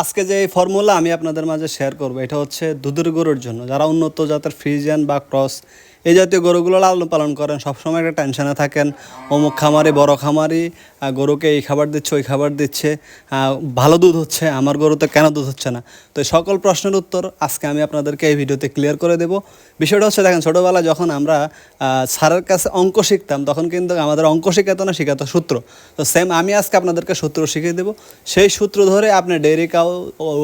আজকে যে এই ফর্মুলা আমি আপনাদের মাঝে শেয়ার করব, এটা হচ্ছে দুধের গরুর জন্য। যারা উন্নত জাতের ফ্রিজিয়ান বা ক্রস এই জাতীয় গরুগুলো লালন পালন করেন, সবসময় একটা টেনশনে থাকেন। অমুক খামারি, বড় খামারি গরুকে এই খাবার দিচ্ছে, ওই খাবার দিচ্ছে। ভালো দুধ হচ্ছে, আমার গরুতে কেন দুধ হচ্ছে না? তো সকল প্রশ্নের উত্তর আজকে আমি আপনাদেরকে এই ভিডিওতে ক্লিয়ার করে দেব। বিষয়টা হচ্ছে, দেখেন, ছোটোবেলায় যখন আমরা স্যারের কাছে অঙ্ক শিখতাম, তখন কিন্তু আমাদের অঙ্ক শেখাতো না, শেখাতো সূত্র। তো সেম আমি আজকে আপনাদেরকে সূত্র শিখিয়ে দেবো। সেই সূত্র ধরে আপনি ডেইরি কাউ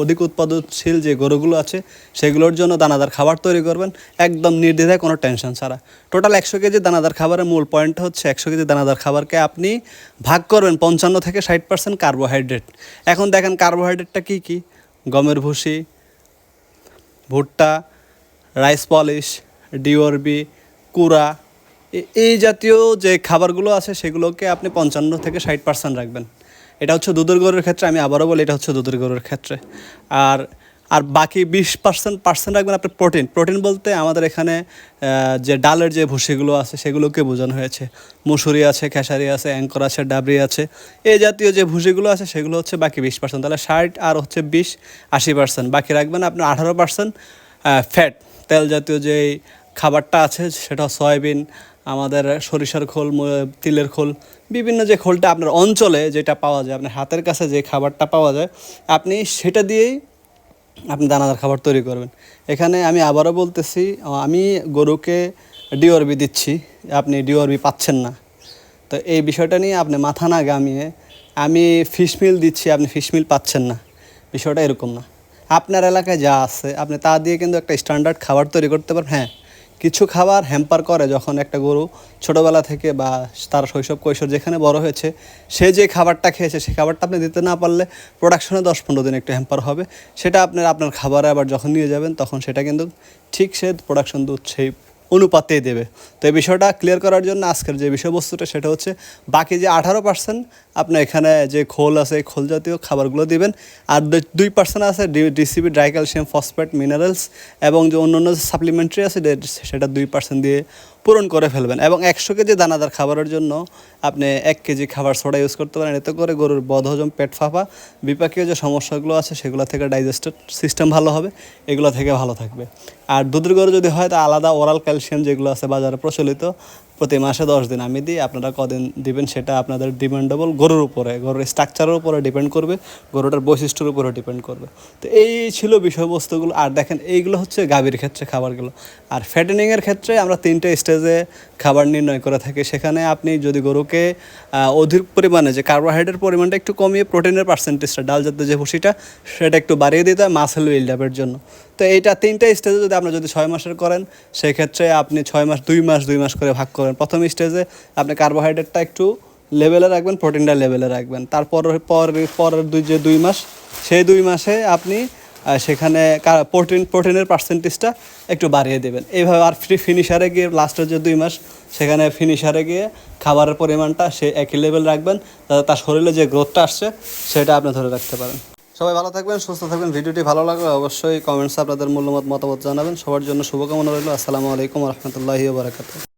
অধিক উৎপাদনশীল যে গরুগুলো আছে, সেগুলোর জন্য দানাদার খাবার তৈরি করবেন। একদম নির্দ্বিধায় কোনো টেনশন ছাড়া। টোটাল একশো কেজি দানাদার খাবারের মূল পয়েন্ট হচ্ছে একশো কেজি দানাদার খাবারকে আপনি ভাগ করবেন পঞ্চান্ন থেকে ষাট পার্সেন্ট কার্বোহাইড্রেট এখন দেখেন কার্বোহাইড্রেটটা কী কী? গমের ভুসি, ভুট্টা রাইস পলিশ ডিওরবি এ- এই জাতীয় যে খাবারগুলো আছে সেগুলোকে আপনি পঞ্চান্ন থেকে ষাট পার্সেন্ট রাখবেন। এটা হচ্ছে দুধের গরুর ক্ষেত্রে, আমি আবারও বলি, এটা হচ্ছে দুধের গরুর ক্ষেত্রে। আর আর বাকি বিশ পার্সেন্ট পার্সেন্ট রাখবেন আপনি প্রোটিন প্রোটিন বলতে আমাদের এখানে যে ডালের যে ভুসিগুলো আছে সেগুলোকে বোঝানো হয়েছে। মুসুরি আছে, খেসারি আছে অ্যাঙ্কর আছে, ডাবরি আছে। এই জাতীয় যে ভুসিগুলো আছে সেগুলো হচ্ছে বাকি বিশ পার্সেন্ট তাহলে ষাট আর হচ্ছে বিশ, আশি পার্সেন্ট বাকি রাখবেন আপনার আঠারো পার্সেন্ট ফ্যাট তেল জাতীয় যে খাবারটা আছে সেটা সয়াবিন, আমাদের সরিষার খোল তিলের খোল, বিভিন্ন যে খোলটা আপনার অঞ্চলে যেটা পাওয়া যায়, আপনার হাতের কাছে যে খাবারটা পাওয়া যায়, আপনি সেটা দিয়েই আপনি দানাদার খাবার তৈরি করবেন। এখানে আমি আবারও বলতেছি, আমি গরুকে ডিওরবি দিচ্ছি, আপনি ডিওরবি পাচ্ছেন না। তো এই বিষয়টা নিয়ে আপনি মাথা না গামিয়ে আমি ফিশ মিল দিচ্ছি, আপনি ফিশ মিল পাচ্ছেন না। বিষয়টা এরকম না। আপনার এলাকায় যা আছে, আপনি তা দিয়ে কিন্তু একটা স্ট্যান্ডার্ড খাবার তৈরি করতে পারেন হ্যাঁ কিছু খাবার হ্যাম্পার করে যখন একটা গরু ছোটোবেলা থেকে বা তার শৈশব কৈশোর যেখানে বড় হয়েছে, সে যে খাবারটা খেয়েছে সেই খাবারটা আপনি দিতে না পারলে প্রোডাকশনে দশ পনেরো দিন একটু হ্যাম্পার হবে। সেটা আপনার আপনার খাবারে আবার যখন নিয়ে যাবেন, তখন সেটা কিন্তু ঠিক সে প্রোডাকশন দুধ সেই অনুপাতেই দেবে। তো এই বিষয়টা ক্লিয়ার করার জন্য আজকের যে বিষয়বস্তুটা, সেটা হচ্ছে বাকি যে আঠারো পার্সেন্ট আপনি এখানে যে খোল আছে, এই খোল জাতীয় খাবারগুলো দিবেন। আর দুই পার্সেন্ট আছে DCB dry calcium, phosphate, minerals এবং যে অন্য অন্য সাপ্লিমেন্টারি আছে সেটা দুই পার্সেন্ট দিয়ে পূরণ করে ফেলবেন এবং একশো কেজি দানাদার খাবারের জন্য আপনি এক কেজি খাবার সোডা ইউজ করতে পারেন। এতে করে গরুর বদহজম পেট ফাঁপা, বিপাকীয় যে সমস্যাগুলো আছে সেগুলো থেকে ডাইজেস্টেড সিস্টেম ভালো হবে, এগুলো থেকে ভালো থাকবে। আর দুধের গরু যদি হয়, তা আলাদা ওরাল ক্যালসিয়াম যেগুলো আছে বাজারে প্রচলিত প্রতি মাসে দশ দিন আমি দিই, আপনারা কদিন দিবেন সেটা আপনাদের ডিপেন্ডেবল গরুর উপরে, গরুর স্ট্রাকচারের উপরে ডিপেন্ড করবে, গরুটার বৈশিষ্ট্যের উপরে ডিপেন্ড করবে। তো এই ছিল বিষয়বস্তুগুলো, আর দেখেন এইগুলো হচ্ছে গাভীর ক্ষেত্রে খাবারগুলো। আর ফ্যাটেনিংয়ের ক্ষেত্রে আমরা তিনটে স্টেজে খাবার নির্ণয় করে থাকি। সেখানে আপনি যদি গরুকে অধিক পরিমাণে যে কার্বোহাইড্রেট পরিমাণটা একটু কমিয়ে প্রোটিনের পার্সেন্টেজটা ডাল জাতীয় যে ভুসিটা সেটা একটু বাড়িয়ে দিতে হয় মাসেল বিল্ড জন্য। তো এইটা তিনটে স্টেজে যদি আপনি যদি ছয় মাসের করেন, সেক্ষেত্রে আপনি ছয় মাস, দুই মাস দুই মাস করে ভাগ করেন প্রথম স্টেজে আপনি কার্বোহাইড্রেটটা একটু লেভেলে রাখবেন প্রোটিনটা লেভেলে রাখবেন। তারপর পর, পরের দুই যে দুই মাস, সেই দুই মাসে আপনি সেখানে প্রোটিন প্রোটিনের পার্সেন্টেজটা একটু বাড়িয়ে দেবেন। এইভাবে আর ফ্রি ফিনিশারে গিয়ে লাস্টের যে দুই মাস, সেখানে ফিনিশারে গিয়ে খাবারের পরিমাণটা সে একই লেভেল রাখবেন যাতে তার শরীরে যে গ্রোথটা আসছে, সেটা আপনি ধরে রাখতে পারেন। সবাই ভালো থাকবেন, সুস্থ থাকবেন। ভিডিওটি ভালো লাগলে অবশ্যই কমেন্টসে আপনাদের মূল্যমত মতামত জানাবেন। সবার জন্য শুভকামনা রইল। আসসালামু আলাইকুম রহমতুল্লাহি বারাকাতু